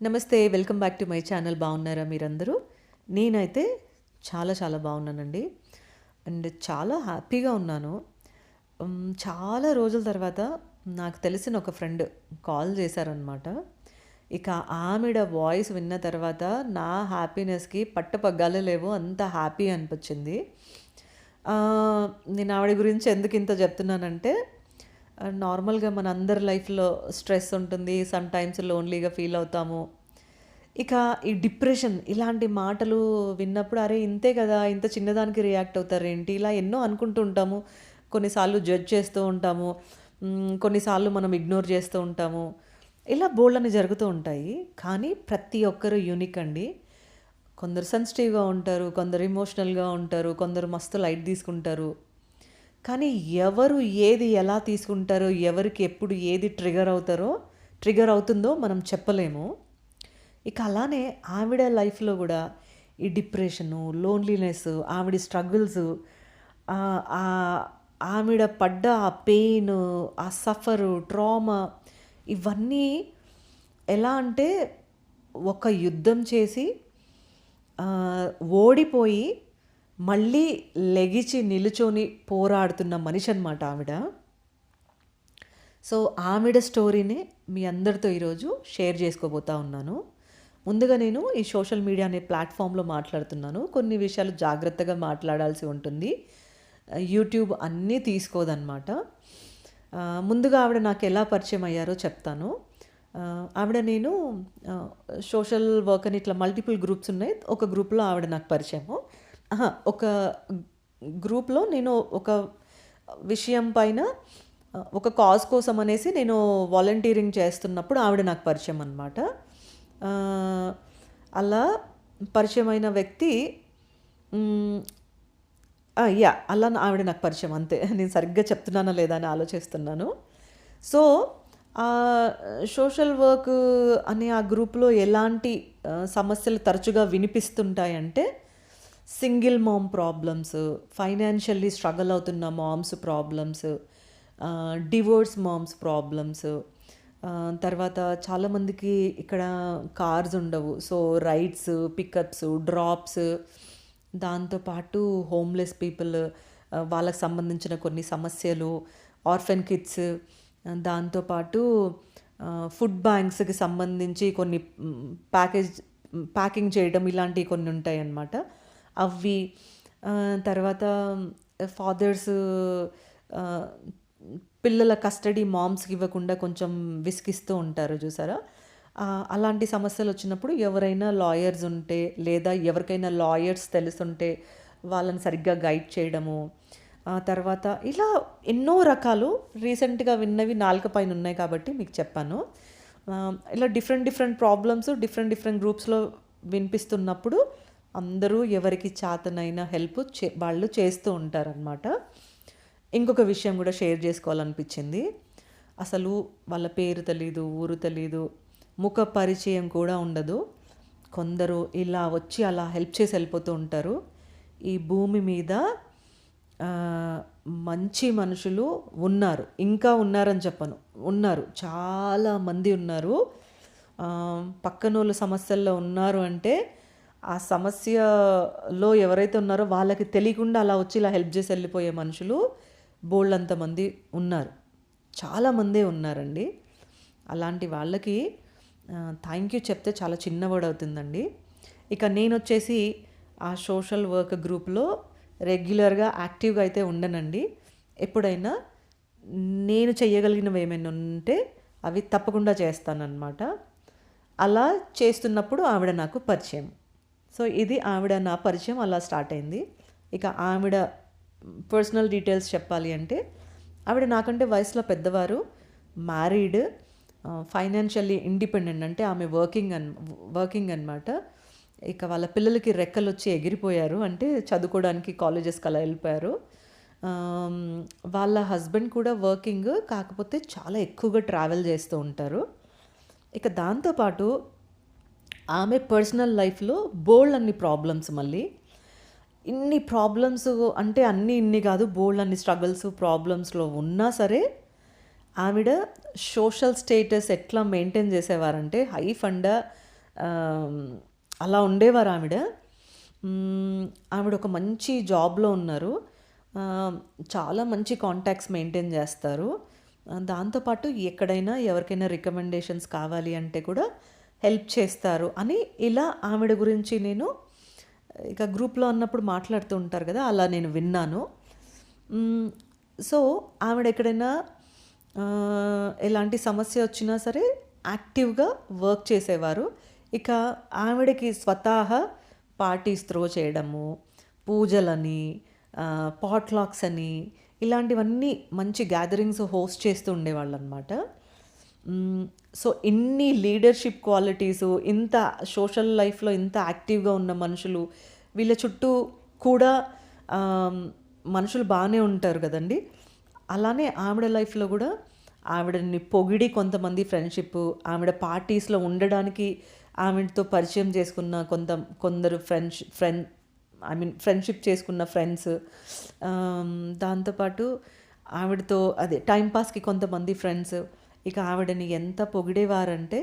నమస్తే welcome back to my channel. బాగున్నారా మీరందరూ? నేనైతే చాలా చాలా బాగున్నానండి. అండ్ చాలా హ్యాపీగా ఉన్నాను. చాలా రోజుల తర్వాత నాకు తెలిసిన ఒక ఫ్రెండ్ కాల్ చేశారనమాట ఇక ఆమెడ వాయిస్ విన్న తర్వాత నా హ్యాపీనెస్కి పట్టపగ్గాలే లేవు అంత హ్యాపీ అనిపించింది. నేను ఆవిడ గురించి ఎందుకు ఇంత చెప్తున్నానంటే నార్మల్గా మన అందరి లైఫ్లో స్ట్రెస్ ఉంటుంది సమ్ టైమ్స్ లోన్లీగా ఫీల్ అవుతాము. ఇక ఈ డిప్రెషన్ ఇలాంటి మాటలు విన్నప్పుడు అరే ఇంతే కదా ఇంత చిన్నదానికి రియాక్ట్ అవుతారు ఏంటి? ఇలా ఎన్నో అనుకుంటూ ఉంటాము. కొన్నిసార్లు జడ్జ్ చేస్తూ ఉంటాము. కొన్నిసార్లు మనం ఇగ్నోర్ చేస్తూ ఉంటాము. ఇలా బోల్డని జరుగుతూ ఉంటాయి. కానీ ప్రతి ఒక్కరు యూనిక్ అండి. కొందరు సెన్సిటివ్గా ఉంటారు కొందరు ఎమోషనల్గా ఉంటారు కొందరు మస్తు లైట్ తీసుకుంటారు. కానీ ఎవరు ఏది ఎలా తీసుకుంటారో ఎవరికి ఎప్పుడు ఏది ట్రిగర్ అవుతారో ట్రిగర్ అవుతుందో మనం చెప్పలేము. ఇక అలానే ఆవిడ లైఫ్లో కూడా ఈ డిప్రెషను లోన్లీనెస్ ఆవిడ స్ట్రగుల్స్ ఆవిడ పడ్డ ఆ పెయిన్ ఆ సఫరు ట్రామా ఇవన్నీ ఎలా అంటే ఒక యుద్ధం చేసి ఓడిపోయి మళ్ళీ లెగిచి నిలుచొని పోరాడుతున్న మనిషి అనమాట ఆవిడ. సో ఆవిడ స్టోరీని మీ అందరితో ఈరోజు షేర్ చేసుకోబోతా ఉన్నాను. ముందుగా నేను ఈ సోషల్ మీడియా అనే ప్లాట్ఫామ్లో మాట్లాడుతున్నాను. కొన్ని విషయాలు జాగ్రత్తగా మాట్లాడాల్సి ఉంటుంది. యూట్యూబ్ అన్నీ తీసుకోదన్నమాట. ముందుగా ఆవిడ నాకు ఎలా పరిచయం అయ్యారో చెప్తాను. ఆవిడ నేను సోషల్ వర్క్ అని ఇట్లా మల్టిపుల్ గ్రూప్స్ ఉన్నాయి. ఒక గ్రూప్లో ఆవిడ నాకు పరిచయము. ఒక గ్రూప్లో నేను ఒక విషయం పైన ఒక కాజ్ కోసం అనేసి నేను వాలంటీరింగ్ చేస్తున్నప్పుడు ఆవిడ నాకు పరిచయం అనమాట అలా పరిచయమైన వ్యక్తి యా అలా నా- ఆవిడ నాకు పరిచయం అంతే. నేను సరిగ్గా చెప్తున్నానా లేదా అని ఆలోచిస్తున్నాను. సో సోషల్ వర్క్ అనే ఆ గ్రూప్లో ఎలాంటి సమస్యలు తరచుగా వినిపిస్తుంటాయంటే single mom problems financially struggle అవుతున్న moms problems divorce moms problems తర్వాత చాలామందికి ఇక్కడ కార్స్ ఉండవు. సో రైడ్స్ పికప్స్ డ్రాప్స్ దాంతోపాటు హోమ్లెస్ పీపుల్ వాళ్ళకి సంబంధించిన కొన్ని సమస్యలు ఆర్ఫెన్ కిడ్స్ దాంతోపాటు ఫుడ్ బ్యాంక్స్కి సంబంధించి కొన్ని ప్యాకేజ్ ప్యాకింగ్ చేయడం ఇలాంటివి కొన్ని ఉంటాయి అన్నమాట అవి తర్వాత ఫాదర్స్ పిల్లల కస్టడీ మామ్స్కి ఇవ్వకుండా కొంచెం విసిగిస్తూ ఉంటారు చూసారా? అలాంటి సమస్యలు వచ్చినప్పుడు ఎవరైనా లాయర్స్ ఉంటే లేదా ఎవరికైనా లాయర్స్ తెలుసుంటే వాళ్ళని సరిగ్గా గైడ్ చేయడము తర్వాత ఇలా ఎన్నో రకాలు రీసెంట్గా విన్నవి నాలుక పైన ఉన్నాయి కాబట్టి మీకు చెప్పాను. ఇలా different different problems different different గ్రూప్స్లో వినిపిస్తున్నప్పుడు అందరూ ఎవరికి చేతనైన హెల్ప్ చే వాళ్ళు చేస్తూ ఉంటారనమాట ఇంకొక విషయం కూడా షేర్ చేసుకోవాలనిపించింది. అసలు వాళ్ళ పేరు తెలీదు ఊరు తెలీదు ముఖ పరిచయం కూడా ఉండదు. కొందరు ఇలా వచ్చి అలా హెల్ప్ చేసి వెళ్ళిపోతూ ఉంటారు. ఈ భూమి మీద మంచి మనుషులు ఉన్నారు. ఇంకా ఉన్నారని చెప్పను. ఉన్నారు. చాలా మంది ఉన్నారు. ఆ, పక్కనోళ్ళు సమస్యల్లో ఉన్నారు అంటే ఆ సమస్యలో ఎవరైతే ఉన్నారో వాళ్ళకి తెలియకుండా అలా వచ్చి ఇలా హెల్ప్ చేసి వెళ్ళిపోయే మనుషులు బోల్డంతమంది ఉన్నారు. చాలామందే ఉన్నారండి. అలాంటి వాళ్ళకి థ్యాంక్ యూ చెప్తే చాలా చిన్న వర్డ్ అవుతుందండి. ఇక నేను వచ్చేసి ఆ సోషల్ వర్క్ గ్రూప్లో రెగ్యులర్గా యాక్టివ్గా అయితే ఉండనండి. ఎప్పుడైనా నేను చేయగలిగినవి ఏమైనా ఉంటే అవి తప్పకుండా చేస్తానన్నమాట. అలా చేస్తున్నప్పుడు ఆవిడ నాకు పరిచయం. సో ఇది ఆవిడ నా పరిచయం అలా స్టార్ట్ అయింది. ఇక ఆవిడ పర్సనల్ డీటెయిల్స్ చెప్పాలి అంటే ఆవిడ నాకంటే వయసులో పెద్దవారు మ్యారీడ్ ఫైనాన్షియల్లీ ఇండిపెండెంట్ అంటే ఆమె వర్కింగ్ అన్ వర్కింగ్ అనమాట ఇక వాళ్ళ పిల్లలకి రెక్కలు వచ్చి ఎగిరిపోయారు అంటే చదువుకోవడానికి కాలేజెస్కి అలా వెళ్ళిపోయారు. వాళ్ళ హస్బెండ్ కూడా వర్కింగ్ కాకపోతే చాలా ఎక్కువగా ట్రావెల్ చేస్తూ ఉంటారు. ఇక దాంతోపాటు ఆమె పర్సనల్ లైఫ్లో బోల్డ్ అన్ని ప్రాబ్లమ్స్ మళ్ళీ. ఇన్ని ప్రాబ్లమ్స్ అంటే అన్నీ ఇన్ని కాదు బోల్డ్ అన్ని స్ట్రగుల్స్ ప్రాబ్లమ్స్లో ఉన్నా సరే ఆవిడ సోషల్ స్టేటస్ ఎట్లా మెయింటైన్ చేసేవారంటే హై ఫండ అలా ఉండేవారు ఆవిడ. ఆవిడ ఒక మంచి జాబ్లో ఉన్నారు. చాలా మంచి కాంటాక్ట్స్ మెయింటైన్ చేస్తారు. దాంతోపాటు ఎక్కడైనా ఎవరికైనా రికమెండేషన్స్ కావాలి అంటే కూడా హెల్ప్ చేస్తారు అని ఇలా ఆవిడ గురించి నేను ఇక గ్రూప్లో అన్నప్పుడు మాట్లాడుతూ ఉంటారు కదా అలా నేను విన్నాను. సో ఆవిడ ఎక్కడైనా ఎలాంటి సమస్య వచ్చినా సరే యాక్టివ్గా వర్క్ చేసేవారు. ఇక ఆవిడకి స్వతహా పార్టీస్ త్రో చేయడము పూజలని పాట్లాక్స్ అని ఇలాంటివన్నీ మంచి గ్యాదరింగ్స్ హోస్ట్ చేస్తూ ఉండేవాళ్ళు అనమాట సో ఇన్ని లీడర్షిప్ క్వాలిటీస్ ఇంత సోషల్ లైఫ్లో ఇంత యాక్టివ్గా ఉన్న మనుషులు వీళ్ళ చుట్టూ కూడా మనుషులు బాగానే ఉంటారు కదండి. అలానే ఆవిడ లైఫ్లో కూడా ఆవిడని పొగిడి కొంతమంది ఫ్రెండ్షిప్ ఆవిడ పార్టీస్లో ఉండడానికి ఆవిడతో పరిచయం చేసుకున్న కొంత కొందరు friends friend I mean friendship చేసుకున్న ఫ్రెండ్స్ దాంతోపాటు ఆవిడతో అదే టైంపాస్కి కొంతమంది ఫ్రెండ్స్ ఇక ఆవిడని ఎంత పొగిడేవారంటే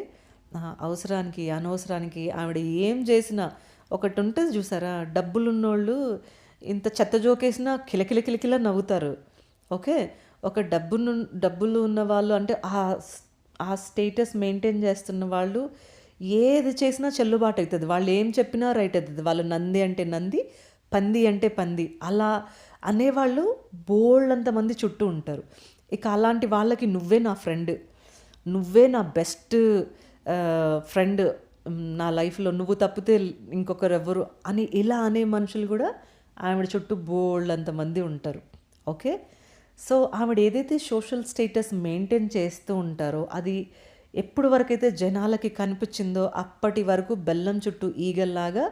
అవసరానికి అనవసరానికి ఆవిడ ఏం చేసినా ఒకటి ఉంటుంది చూసారా డబ్బులున్నోళ్ళు ఇంత చెత్త జోకేసినా కిలకిల కిలకిల నవ్వుతారు. ఓకే? ఒక డబ్బును డబ్బులు ఉన్న వాళ్ళు అంటే ఆ ఆ స్టేటస్ మెయింటైన్ చేస్తున్న వాళ్ళు ఏది చేసినా చెల్లుబాటు అవుతుంది. వాళ్ళు ఏం చెప్పినా రైట్ అవుతుంది. వాళ్ళు నంది అంటే నంది పంది అంటే పంది అలా అనేవాళ్ళు బోల్డ్ మంది చుట్టూ ఉంటారు. ఇక అలాంటి వాళ్ళకి నువ్వే నా ఫ్రెండ్. నువ్వే నా బెస్ట్ ఫ్రెండ్ నా లైఫ్లో నువ్వు తప్పితే ఇంకొకరు ఎవరు అని ఇలా అనే మనుషులు కూడా ఆవిడ చుట్టూ బోల్డ్ అంతమంది ఉంటారు. ఓకే? సో ఆవిడ ఏదైతే సోషల్ స్టేటస్ మెయింటైన్ చేస్తూ ఉంటారో అది ఎప్పుడు వరకైతే జనాలకి కనిపించిందో అప్పటి వరకు బెల్లం చుట్టూ ఈగల్లాగా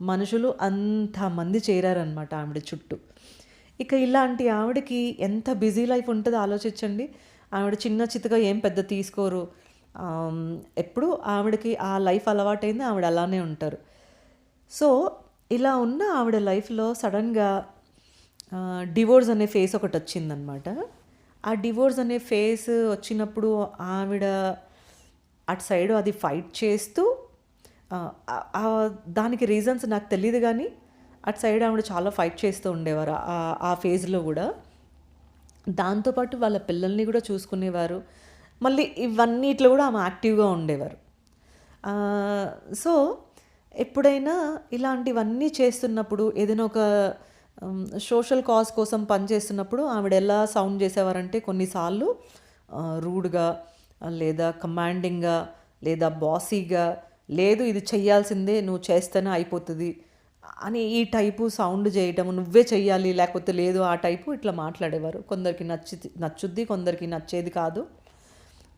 మనుషులు అంతమంది చేరారనమాట ఆవిడ చుట్టూ. ఇక ఇలాంటి ఆవిడకి ఎంత బిజీ లైఫ్ ఉంటుందో ఆలోచించండి. ఆవిడ చిన్న చితగా ఏం పెద్ద తీసుకోరు. ఎప్పుడు ఆవిడకి ఆ లైఫ్ అలవాటైంది ఆవిడ అలానే ఉంటారు. సో ఇలా ఉన్న ఆవిడ లైఫ్లో సడన్గా డివోర్స్ అనే ఫేస్ ఒకటి వచ్చిందనమాట ఆ డివోర్స్ అనే ఫేస్ వచ్చినప్పుడు ఆవిడ అటు సైడ్ అది ఫైట్ చేస్తూ దానికి రీజన్స్ నాకు తెలియదు కానీ అటు సైడ్ ఆవిడ చాలా ఫైట్ చేస్తూ ఉండేవారు ఆ- ఆ ఫేజ్లో కూడా. దాంతోపాటు వాళ్ళ పిల్లల్ని కూడా చూసుకునేవారు. మళ్ళీ ఇవన్నిట్లో కూడా ఆమె యాక్టివ్గా ఉండేవారు. సో ఎప్పుడైనా ఇలాంటివన్నీ చేస్తున్నప్పుడు ఏదైనా ఒక సోషల్ కాజ్ కోసం పనిచేస్తున్నప్పుడు ఆవిడ ఎలా సౌండ్ చేసేవారంటే కొన్నిసార్లు రూడ్గా లేదా కమాండింగ్గా లేదా బాసీగా లేదు ఇది చేయాల్సిందే నువ్వు చేస్తేనే అయిపోతుంది అని ఈ టైపు సౌండ్ చేయటం నువ్వే చెయ్యాలి లేకపోతే లేదు ఆ టైపు ఇట్లా మాట్లాడేవారు. కొందరికి నచ్చి నచ్చుద్ది కొందరికి నచ్చేది కాదు.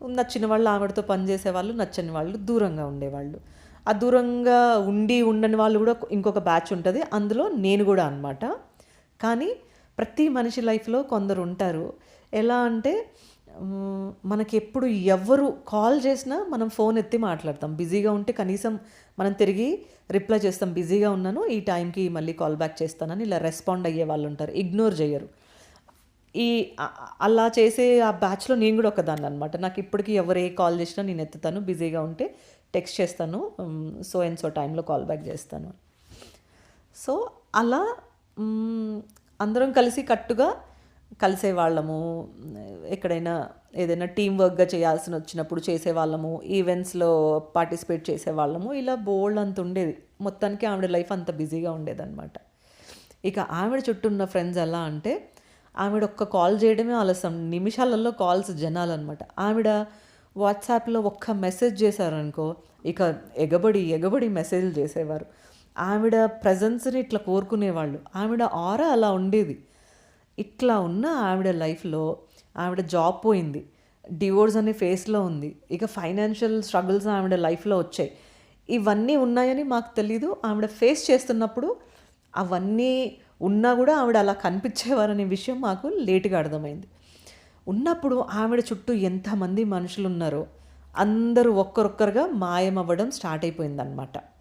నచ్చిన వాళ్ళు ఆవిడతో పనిచేసే వాళ్ళు నచ్చని వాళ్ళు దూరంగా ఉండేవాళ్ళు. ఆ దూరంగా ఉండి ఉండని వాళ్ళు కూడా ఇంకొక బ్యాచ్ ఉంటుంది అందులో నేను కూడా అన్నమాట. కానీ ప్రతి మనిషి లైఫ్లో కొందరు ఉంటారు. ఎలా అంటే మనకి ఎప్పుడు ఎవరు కాల్ చేసినా మనం ఫోన్ ఎత్తి మాట్లాడతాం. బిజీగా ఉంటే కనీసం మనం తిరిగి రిప్లై చేస్తాం. బిజీగా ఉన్నాను ఈ టైంకి మళ్ళీ కాల్ బ్యాక్ చేస్తానని ఇలా రెస్పాండ్ అయ్యే వాళ్ళు ఉంటారు. ఇగ్నోర్ చేయరు. ఈ అలా చేసే ఆ బ్యాచ్లో నేను కూడా ఒకదాన్ని అనమాట నాకు ఇప్పటికీ ఎవరు ఏ కాల్ చేసినా నేను ఎత్తుతాను. బిజీగా ఉంటే టెక్స్ట్ చేస్తాను. సో అండ్ సో టైంలో కాల్ బ్యాక్ చేస్తాను. సో అలా అందరం కలిసి కట్టుగా కలిసేవాళ్ళము ఎక్కడైనా ఏదైనా టీం వర్క్గా చేయాల్సిన వచ్చినప్పుడు చేసేవాళ్ళము ఈవెంట్స్లో పార్టిసిపేట్ చేసేవాళ్ళము ఇలా బోల్డ్ అంత ఉండేది. మొత్తానికి ఆవిడ లైఫ్ అంత బిజీగా ఉండేదన్నమాట. ఇక ఆవిడ చుట్టూ ఉన్న ఫ్రెండ్స్ ఎలా అంటే ఆవిడ ఒక్క కాల్ చేయడమే ఆలస్యం నిమిషాలలో కాల్స్ జనాలు అనమాట ఆవిడ వాట్సాప్లో ఒక్క మెసేజ్ చేశారనుకో ఇక ఎగబడి ఎగబడి మెసేజ్లు చేసేవారు. ఆవిడ ప్రజెన్స్ని ఇట్లా కోరుకునేవాళ్ళు. ఆవిడ ఆరా అలా ఉండేది. ఇట్లా ఉన్న ఆవిడ లైఫ్లో ఆవిడ జాబ్ పోయింది. డివోర్స్ అనే ఫేస్లో ఉంది. ఇక ఫైనాన్షియల్ స్ట్రగుల్స్ ఆవిడ లైఫ్లో వచ్చాయి. ఇవన్నీ ఉన్నాయని మాకు తెలీదు. ఆవిడ ఫేస్ చేస్తున్నప్పుడు అవన్నీ ఉన్నా కూడా ఆవిడ అలా కనిపించేవారనే విషయం మాకు లేటుగా అర్థమైంది. ఉన్నప్పుడు ఆవిడ చుట్టూ ఎంతమంది మనుషులు ఉన్నారో అందరూ ఒక్కరొక్కరుగా మాయమవ్వడం స్టార్ట్ అయిపోయిందనమాట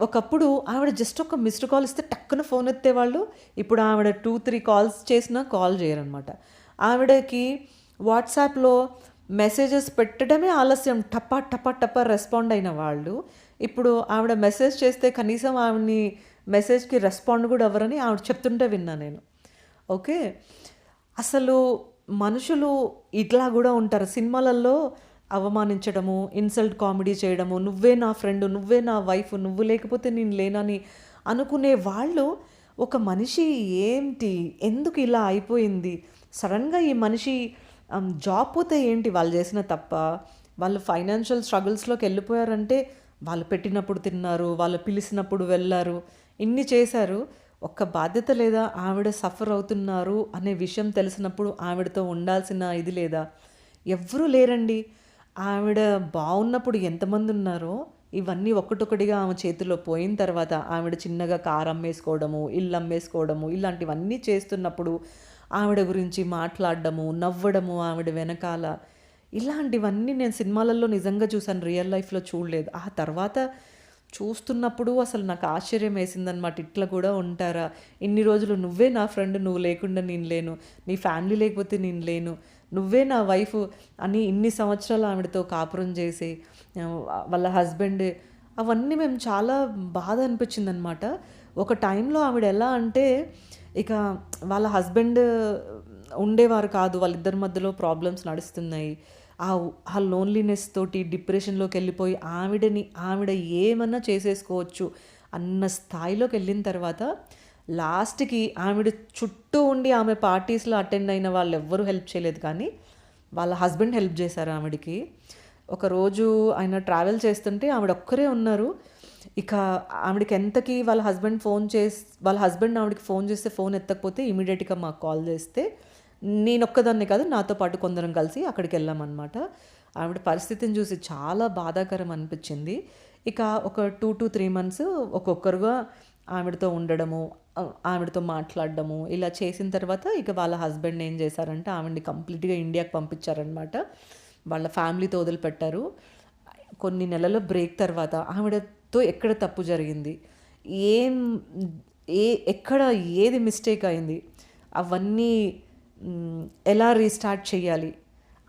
ఒకప్పుడు ఆవిడ జస్ట్ ఒక మిస్డ్ కాల్ ఇస్తే టక్కున ఫోన్ ఎత్తేవాళ్ళు ఇప్పుడు ఆవిడ టూ త్రీ కాల్స్ చేసినా కాల్ చేయరనమాట ఆవిడకి వాట్సాప్‌లో మెసేజెస్ పెట్టడమే ఆలస్యం. టపా టపా టపా రెస్పాండ్ అయిన వాళ్ళు, ఇప్పుడు ఆవిడ మెసేజ్ చేస్తే కనీసం ఆవిడని మెసేజ్‌కి రెస్పాండ్ కూడా అవ్వరని ఆవిడ చెప్తుంటే విన్నా నేను. ఓకే. అసలు మనుషులు ఇట్లా కూడా ఉంటారు. సినిమాలల్లో అవమానించడము, ఇన్సల్ట్ కామెడీ చేయడము, నువ్వే నా ఫ్రెండ్ నువ్వే నా వైఫ్, నువ్వు లేకపోతే నేను లేనని అనుకునే వాళ్ళు, ఒక మనిషి ఏంటి? ఎందుకు ఇలా అయిపోయింది? సడన్గా ఈ మనిషి జాబ్ పోతే ఏంటి వాళ్ళు చేసిన తప్ప వాళ్ళు ఫైనాన్షియల్ స్ట్రగుల్స్లోకి వెళ్ళిపోయారంటే వాళ్ళు పెట్టినప్పుడు తిన్నారు, వాళ్ళు పిలిచినప్పుడు వెళ్ళారు ఇన్ని చేశారు. ఒక్క బాధ్యత లేదా? ఆవిడ సఫర్ అవుతున్నారు అనే విషయం తెలిసినప్పుడు ఆవిడతో ఉండాల్సిన ఇది లేదా? ఎవ్వరూ లేరండి. ఆవిడ బాగున్నప్పుడు ఎంతమంది ఉన్నారో ఇవన్నీ ఒక్కటొక్కటిగా ఆమె చేతిలో పోయిన తర్వాత, ఆవిడ చిన్నగా కారు అమ్మేసుకోవడము, ఇల్లు అమ్మేసుకోవడము, ఇలాంటివన్నీ చేస్తున్నప్పుడు, ఆవిడ గురించి మాట్లాడడము, నవ్వడము ఆవిడ వెనకాల, ఇలాంటివన్నీ నేను సినిమాలలో నిజంగా చూశాను రియల్ లైఫ్‌లో చూడలేదు. ఆ తర్వాత చూస్తున్నప్పుడు అసలు నాకు ఆశ్చర్యం వేసిందనమాట. ఇట్లా కూడా ఉంటారా? ఇన్ని రోజులు నువ్వే నా ఫ్రెండ్, నువ్వు లేకుండా నేను లేను. నీ ఫ్యామిలీ లేకపోతే నేను లేను. నువ్వే నా వైఫ్ అని ఇన్ని సంవత్సరాలు ఆవిడతో కాపురం చేసి, వాళ్ళ హస్బెండ్ అవన్నీ మేము చాలా బాధ అనిపించిందనమాట. ఒక టైంలో ఆవిడ ఎలా అంటే, ఇక వాళ్ళ హస్బెండ్ ఉండేవారు కాదు. వాళ్ళిద్దరి మధ్యలో ప్రాబ్లమ్స్ నడుస్తున్నాయి. ఆ ఆ లోన్లీనెస్ తోటి డిప్రెషన్లోకి వెళ్ళిపోయి ఆవిడని ఆవిడ ఏమన్నా చేసేసుకోవచ్చు అన్న స్థాయిలోకి వెళ్ళిన తర్వాత, లాస్ట్‌కి ఆవిడ చుట్టూ ఉండి ఆమె పార్టీస్‌లో అటెండ్ అయిన వాళ్ళు ఎవ్వరూ హెల్ప్ చేయలేదు కానీ, వాళ్ళ హస్బెండ్ హెల్ప్ చేశారు ఆవిడకి. ఒకరోజు ఆయన ట్రావెల్ చేస్తుంటే ఆవిడ ఒక్కరే ఉన్నారు. ఇక ఆవిడకి ఎంతకి వాళ్ళ హస్బెండ్ ఫోన్ చేసి వాళ్ళ హస్బెండ్ ఆవిడకి ఫోన్ చేస్తే ఫోన్ ఎత్తకపోతే ఇమ్మీడియేట్‌గా మాకు కాల్ చేస్తే, నేనొక్కదాన్నే కాదు నాతో పాటు కొందరం కలిసి అక్కడికి వెళ్ళామన్నమాట ఆవిడ పరిస్థితిని చూసి చాలా బాధాకరం అనిపించింది. ఇక ఒక 2-3 మంత్స్ ఒక్కొక్కరుగా ఆవిడతో ఉండడము, ఆవిడతో మాట్లాడడము, ఇలా చేసిన తర్వాత ఇక వాళ్ళ హస్బెండ్ ఏం చేశారంటే, ఆవిడని కంప్లీట్‌గా ఇండియాకి పంపించారనమాట. వాళ్ళ ఫ్యామిలీతో వదిలిపెట్టారు. కొన్ని నెలల బ్రేక్ తర్వాత ఆవిడతో ఎక్కడ తప్పు జరిగింది? ఏం ఏ ఎక్కడ ఏది మిస్టేక్ అయింది? అవన్నీ ఎలా రీస్టార్ట్ చేయాలి?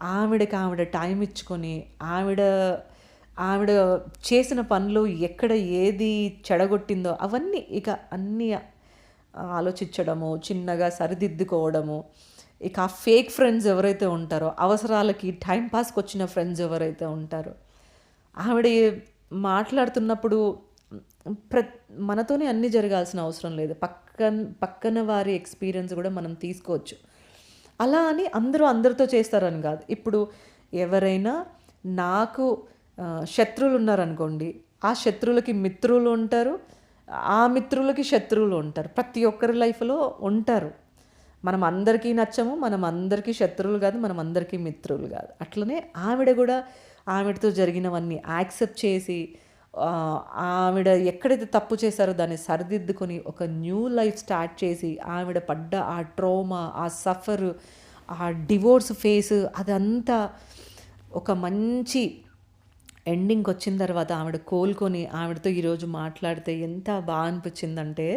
ఆవిడకి ఆవిడ టైం ఇచ్చుకొని, ఆవిడ ఆవిడ చేసిన పనిలో ఎక్కడ ఏది చెడగొట్టిందో అవన్నీ ఇక అన్నీ ఆలోచించడము, చిన్నగా సరిదిద్దుకోవడము, ఇక ఆ ఫేక్ ఫ్రెండ్స్ ఎవరైతే ఉంటారో, అవసరాలకి టైం పాస్‌కొచ్చిన ఫ్రెండ్స్ ఎవరైతే ఉంటారో, ఆవిడ మాట్లాడుతున్నప్పుడు ప్ర మనతోనే అన్నీ జరగాల్సిన అవసరం లేదు. పక్కన పక్కన వారి ఎక్స్‌పీరియన్స్ కూడా మనం తీసుకోవచ్చు. అలా అని అందరూ అందరితో చేస్తారని కాదు. ఇప్పుడు ఎవరైనా నాకు శత్రువులు ఉన్నారనుకోండి ఆ శత్రువులకి మిత్రులు ఉంటారు. ఆ మిత్రులకి శత్రువులు ఉంటారు. ప్రతి ఒక్కరి లైఫ్‌లో ఉంటారు. మనం అందరికీ నచ్చము. మనం అందరికీ శత్రువులు కాదు. మనం అందరికీ మిత్రులు కాదు. అట్లనే ఆవిడ కూడా ఆవిడతో జరిగినవన్నీ యాక్సెప్ట్ చేసి, ఆవిడ ఎక్కడైతే తప్పు చేశారో దాన్ని సరిదిద్దుకొని, ఒక న్యూ లైఫ్ స్టార్ట్ చేసి, ఆవిడ పడ్డ ఆ ట్రోమా ఆ సఫర్, ఆ డివోర్స్ ఫేస్ అదంతా ఒక మంచి ఎండింగ్‌కొచ్చిన తర్వాత ఆవిడ కోలుకొని, ఆవిడతో ఈరోజు మాట్లాడితే ఎంత బాగా అనిపించిందంటే,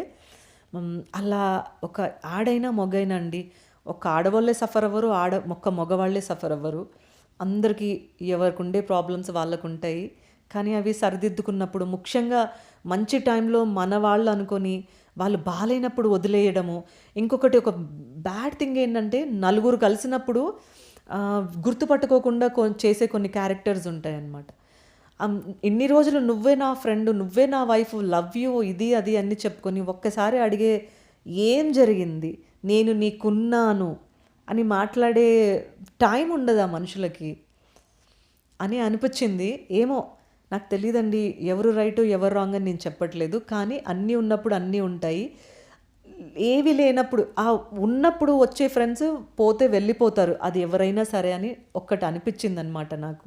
అలా ఒక ఆడైనా, మొగైనా అండి. ఒక ఆడవాళ్ళే సఫర్ అవ్వరు. ఆడ ఒక్క మగవాళ్ళే సఫర్ అవ్వరు. అందరికీ ఎవరికుండే ప్రాబ్లమ్స్ వాళ్ళకు ఉంటాయి కానీ అవి సరిదిద్దుకున్నప్పుడు ముఖ్యంగా మంచి టైంలో మన వాళ్ళు అనుకొని వాళ్ళు బాగాలేనప్పుడు వదిలేయడము. ఇంకొకటి ఒక బ్యాడ్ థింగ్ ఏంటంటే, నలుగురు కలిసినప్పుడు గుర్తుపట్టుకోకుండా కొ చేసే కొన్ని క్యారెక్టర్స్ ఉంటాయన్నమాట. ఇన్ని రోజులు నువ్వే నా ఫ్రెండ్, నువ్వే నా వైఫ్, లవ్ యూ ఇది, అది అన్ని చెప్పుకొని, ఒక్కసారి అడిగే ఏం జరిగింది? నేను నీకున్నాను అని మాట్లాడే టైం ఉండదు ఆ మనుషులకి. అని అనిపించింది. ఏమో నాకు తెలియదండి ఎవరు రైటు, ఎవరు రాంగ్ అని నేను చెప్పట్లేదు. కానీ అన్నీ ఉన్నప్పుడు అన్నీ ఉంటాయి. ఏవి లేనప్పుడు ఆ ఉన్నప్పుడు వచ్చే ఫ్రెండ్స్ పోతే వెళ్ళిపోతారు. అది ఎవరైనా సరే అని ఒక్కటి అనిపించిందనమాట నాకు.